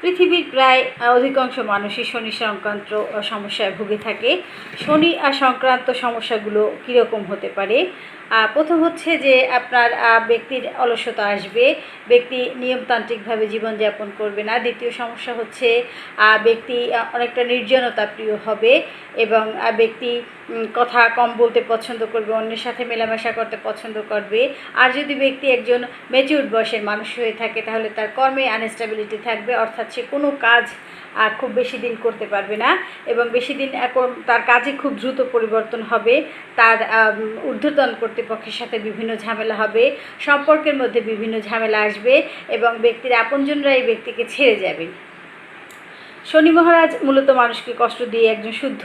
পৃথিবীর প্রায় অধিকাংশ মানুষই শনি সংক্রান্ত সমস্যায় ভুগে থাকে। শনি আর সংক্রান্ত সমস্যাগুলো কীরকম হতে পারে? প্রথম হচ্ছে যে আপনার ব্যক্তির অলসতা আসবে। ব্যক্তি নিয়মতান্ত্রিকভাবে জীবনযাপন করবে না। দ্বিতীয় সমস্যা হচ্ছে ব্যক্তি অনেকটা নির্জনতা প্রিয় হবে এবং ব্যক্তি কথা কম বলতে পছন্দ করবে, অন্যের সাথে মেলামেশা করতে পছন্দ করবে। আর যদি ব্যক্তি একজন ম্যাচিউর বয়সের মানুষ হয়ে থাকে, তাহলে তার কর্মে আনস্টেবিলিটি থাকবে, অর্থাৎ সে কোনো কাজ আর খুব বেশি দিন করতে পারবে না এবং বেশি দিন এখন তার কাজে খুব দ্রুত পরিবর্তন হবে, তার ঊর্ধ্বতন কর্তৃপক্ষের সাথে বিভিন্ন ঝামেলা হবে, সম্পর্কের মধ্যে বিভিন্ন ঝামেলা আসবে এবং ব্যক্তির আপনজনরা এই ব্যক্তিকে ছেড়ে যাবে। শনি মহারাজ মূলত মানুষকে কষ্ট দিয়ে একজন শুদ্ধ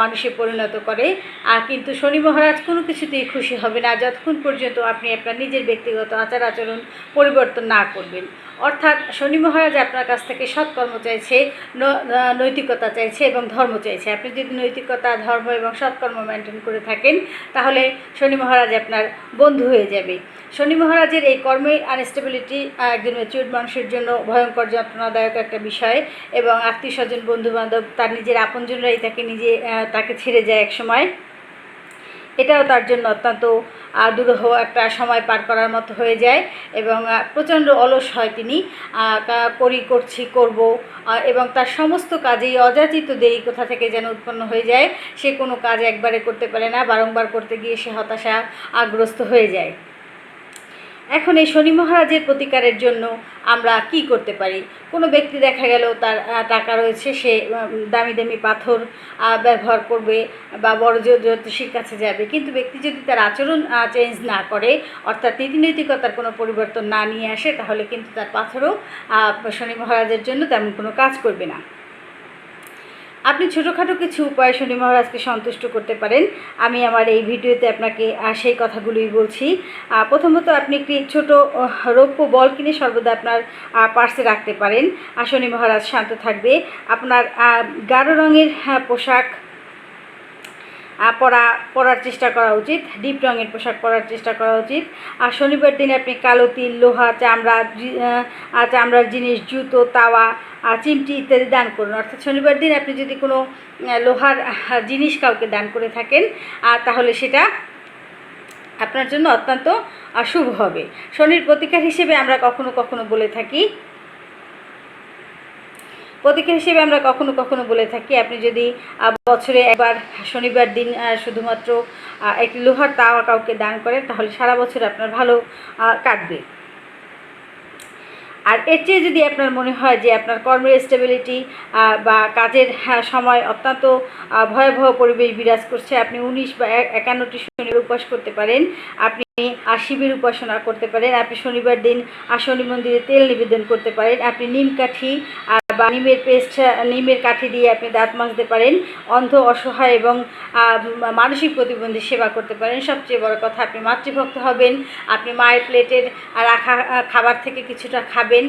মানুষে পরিণত করে। আর কিন্তু শনি মহারাজ কোনো কিছুতেই খুশি হবে না, যতক্ষণ পর্যন্ত আপনি আপনার নিজের ব্যক্তিগত আচার আচরণ পরিবর্তন না করবেন। অর্থাৎ শনি মহারাজ আপনার কাছ থেকে সৎকর্ম চাইছে নৈতিকতা চাইছে এবং ধর্ম চাইছে। আপনি যদি নৈতিকতা, ধর্ম এবং সৎকর্ম মেনটেন করে থাকেন, তাহলে শনি মহারাজ আপনার বন্ধু হয়ে যাবে। শনি মহারাজের এই কর্মের আনস্টেবিলিটি একজন ম্যাচিউর মানুষের জন্য ভয়ঙ্কর যন্ত্রণাদায়ক একটা বিষয় এবং আত্মীয় স্বজন বন্ধু বান্ধব তার নিজের আপনজনরাই তাকে নিজে তাকে ছেড়ে যায় এক সময়। এটাও তার জন্য অত্যন্ত দুরূহ একটা সময় পার করার মতো হয়ে যায় এবং প্রচণ্ড অলস হয় তিনি। করি করছি, করব এবং তার সমস্ত কাজেই অযাচিত দেরি কোথা থেকে যেন উৎপন্ন হয়ে যায়, সে কোনো কাজ একবারে করতে পারে না। বারংবার করতে গিয়ে সে হতাশা আগ্রস্ত হয়ে যায়। এখন এই শনি মহারাজের প্রতিকারের জন্য আমরা কি করতে পারি? কোনো ব্যক্তি দেখা গেল তার টাকা রয়েছে, সে দামি দামি পাথর ব্যবহার করবে বা বড় জ্যো- জ্যোতিষীর কাছে যাবে। কিন্তু ব্যক্তি যদি তার আচরণ চেঞ্জ না করে, অর্থাৎ নীতিনৈতিকতার কোনো পরিবর্তন না নিয়ে আসে, তাহলে কিন্তু তার পাথরও শনি মহারাজের জন্য তেমন কোনো কাজ করবে না। আপনি ছোটোখাটো কিছু উপায় শনি মহারাজকে সন্তুষ্ট করতে পারেন। আমি আমার এই ভিডিওতে আপনাকে সেই কথাগুলোই বলছি। প্রথমত আপনি একটি ছোট রৌপ্য বল কিনে সর্বদা আপনার পার্সে রাখতে পারেন। শনি মহারাজ শান্ত থাকবে। আপনার গাঢ় রঙের আহ, পোশাক পরা পরার চেষ্টা করা উচিত ডিপ রঙের পোশাক পরার চেষ্টা করা উচিত। আর শনিবার দিনে আপনি কালো তিল লোহা চামড়া আহ, চামড়ার জিনিস জুতো তাওয়া আহ, চিমটি ইত্যাদি দান করুন। অর্থাৎ শনিবার দিন আপনি যদি কোনো লোহার জিনিস কাউকে দান করে থাকেন আহ, তাহলে সেটা আপনার জন্য অত্যন্ত শুভ হবে। শনির প্রতিকার হিসেবে আমরা কখনো কখনো বলে থাকি প্রতিকার হিসেবে আমরা কখনো কখনো বলে থাকি আপনি যদি বছরে একবার শনিবার দিন শুধুমাত্র একটি লোহার তাওয়া কাউকে দান করেন তাহলে সারা বছর আপনার ভালো কাটবে। আর এর চেয়ে যদি আপনার মনে হয় যে আপনার কর্মের স্টেবিলিটি বা কাজের সময় অত্যন্ত ভয়াবহ পরিবেশ বিরাজ করছে আপনি উনিশ বা একান্নটি শনির উপবাস করতে পারেন আপনি শিবের উপাসনা করতে পারেন আপনি শনিবার দিন শনি মন্দিরে তেল নিবেদন করতে পারেন আপনি নিম কাঠি আহ, বা নিমের পেস্ট, নিমের কাঠি দিয়ে আপনি দাঁত মাজতে পারেন। অন্ধ, অসহায় এবং মানসিক প্রতিবন্ধী সেবা করতে পারেন। সবচেয়ে বড় কথা, আপনি মাতৃভক্ত হবেন। আপনি মায়ের প্লেটের রাখা, খাবার থেকে কিছুটা খাবেন।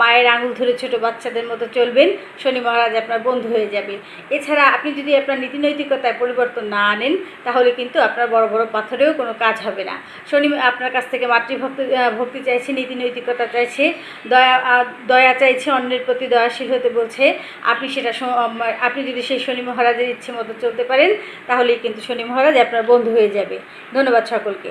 মায়ের আঙুল ধরে ছোট বাচ্চাদের মতো চলবেন। শনি মহারাজ আপনার বন্ধু হয়ে যাবে এছাড়া আপনি যদি আপনার নীতিনৈতিকতায় পরিবর্তন না আনেন, তাহলে কিন্তু আপনার বড় বড় পাথরেও কোনো কাজ হবে না। শনি আপনার কাছ থেকে মাতৃভক্তি ভক্তি চাইছে, নীতিনৈতিকতা চাইছে, দয়া দয়া চাইছে, অন্যের প্রতি দয়াশীল হতে বলছে, আপনি সেটা আপনি যদি সেই শনি মহারাজের ইচ্ছে মতো চলতে পারেন, তাহলেই কিন্তু শনি মহারাজ আপনার বন্ধু হয়ে যাবে। ধন্যবাদ সকলকে।